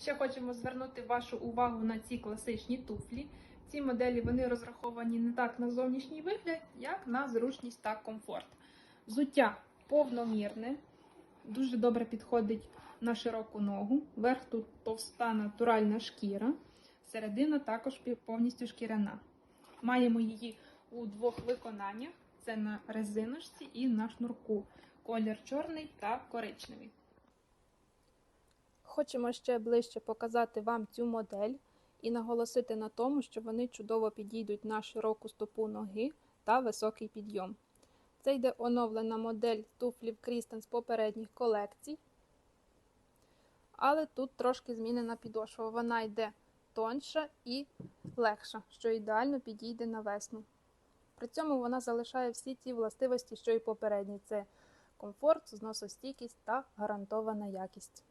Ще хочемо звернути вашу увагу на ці класичні туфлі. Ці моделі вони розраховані не так на зовнішній вигляд, як на зручність та комфорт. Взуття повномірне, дуже добре підходить на широку ногу. Верх тут товста натуральна шкіра, середина також повністю шкіряна. Маємо її у двох виконаннях: це на резиночці і на шнурку. Колір чорний та коричневий. Хочемо ще ближче показати вам цю модель і наголосити на тому, що вони чудово підійдуть на широку стопу ноги та високий підйом. Це йде оновлена модель туфлів Крістен з попередніх колекцій. Але тут трошки змінена підошва. Вона йде тонша і легша, що ідеально підійде на весну. При цьому вона залишає всі ті властивості, що і попередні: це комфорт, зносостійкість та гарантована якість.